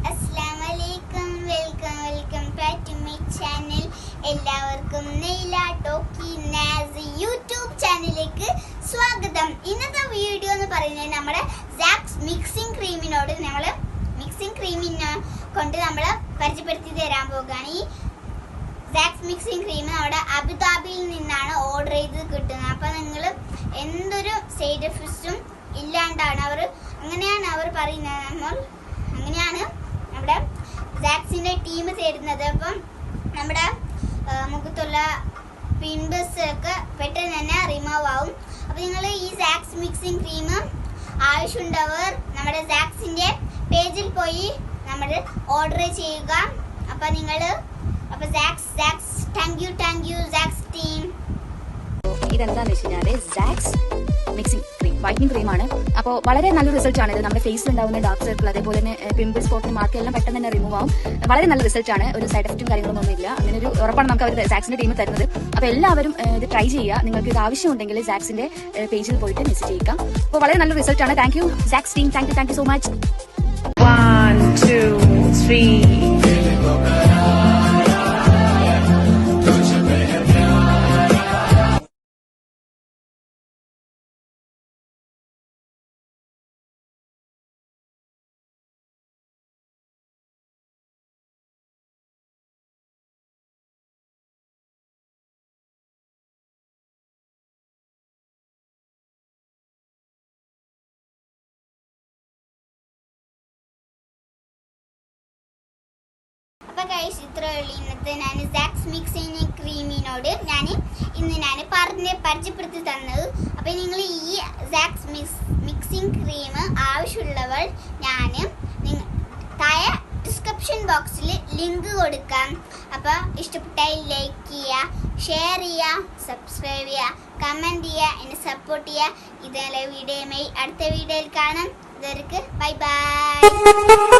അസ്സാം welcome welcome back to my channel എല്ലാവർക്കും നെയ്ല ടോക്കി നാസ് യൂട്യൂബ് ചാനലിലേക്ക് സ്വാഗതം. ഇന്നത്തെ വീഡിയോ എന്ന് പറയുന്നത് നമ്മുടെ സാക്സ് മിക്സിംഗ് ക്രീമിനോട് നമ്മൾ മിക്സിംഗ് ക്രീമിനെ കൊണ്ട് നമ്മൾ പരിചയപ്പെടുത്തി തരാൻ പോകുകയാണ് ഈ സാക്സ് മിക്സിംഗ് ക്രീം നമ്മുടെ അബുദാബിയിൽ നിന്നാണ് ഓർഡർ ചെയ്ത് കിട്ടുന്നത്. അപ്പോൾ നിങ്ങൾ എന്തൊരു സൈഡ് എഫക്ട്സും ഇല്ലാണ്ടാണ്. അവർ അങ്ങനെയാണ് അവർ പറയുന്നത്. നമ്മൾ അങ്ങനെയാണ് നമ്മുടെ സാക്സിന്റെ ടീം ചേരുന്നത് അപ്പം നമ്മുടെ മുഖത്തുള്ള പിൻബസ് ഒക്കെ പെട്ടെന്ന് തന്നെ റിമൂവ് ആവും. അപ്പോൾ നിങ്ങൾ ഈ സാക്സ് മിക്സിംഗ് ക്രീം ആവശ്യമുണ്ടവർ നമ്മുടെ സാക്സിന്റെ പേജിൽ പോയി നമ്മൾ ഓർഡർ ചെയ്യുക. അപ്പം നിങ്ങൾ അപ്പോൾ സാക്സ് സാക്സ് thank you thank you സാക്സ് team ഇതെന്താണെന്ന് വെച്ച് കഴിഞ്ഞാൽ സാക്സ് വൈറ്റനിങ് ക്രീമാണ്. അപ്പോൾ വളരെ നല്ല റിസൾട്ട് ആണ് ഇത്. നമ്മുടെ ഫേസിൽ ഉണ്ടാവുന്ന ഡാർക്ക് സർക്കിൾ അതേപോലെ തന്നെ പിമ്പിൾ സ്പോട്ടിന് മാർക്ക് എല്ലാം പെട്ടെന്ന് തന്നെ റിമൂവ് ആവും. വളരെ നല്ല റിസൾട്ട് ആണ്. ഒരു സൈഡ് എഫക്റ്റും കാര്യങ്ങളൊന്നും ഒന്നുമില്ല അങ്ങനെ ഒരു ഉറപ്പാണ് നമുക്ക് അവർ സാക്സിന്റെ ടീം തരുന്നത്. അപ്പോൾ എല്ലാവരും ഇത് ട്രൈ ചെയ്യുക. നിങ്ങൾക്ക് ഇത് ആവശ്യമുണ്ടെങ്കിൽ സാക്സിന്റെ പേജിൽ പോയിട്ട് മെസ്സേജ് ചെയ്യുക അപ്പോൾ വളരെ നല്ല റിസൾട്ട് ആണ്. Thank you സാക്സ് team thank you thank you so much One, two, three. അപ്പൊ കഴിച്ച് ഇത്ര ഉള്ളു ഇന്നത്തെ ഞാൻ സാക്സ് മിക്സിങ് ക്രീമിനോട് ഞാൻ ഇന്ന് ഞാൻ പറഞ്ഞ് പരിചയപ്പെടുത്തി തന്നത്. അപ്പം നിങ്ങൾ ഈ സാക്സ് മിക്സ് മിക്സിംഗ് ക്രീം ആവശ്യമുള്ളവർ ഞാൻ താഴെ ഡിസ്ക്രിപ്ഷൻ ബോക്സിൽ ലിങ്ക് കൊടുക്കാം. അപ്പോൾ ഇഷ്ടപ്പെട്ടാൽ ലൈക്ക് ചെയ്യുക ഷെയർ ചെയ്യുക സബ്സ്ക്രൈബ് ചെയ്യുക കമന്റ് ചെയ്യുക എന്നെ സപ്പോർട്ട് ചെയ്യുക. ഇതേ വീഡിയോയുമായി അടുത്ത വീഡിയോയിൽ കാണാം. ഇതുവരെക്ക് ബൈ ബൈ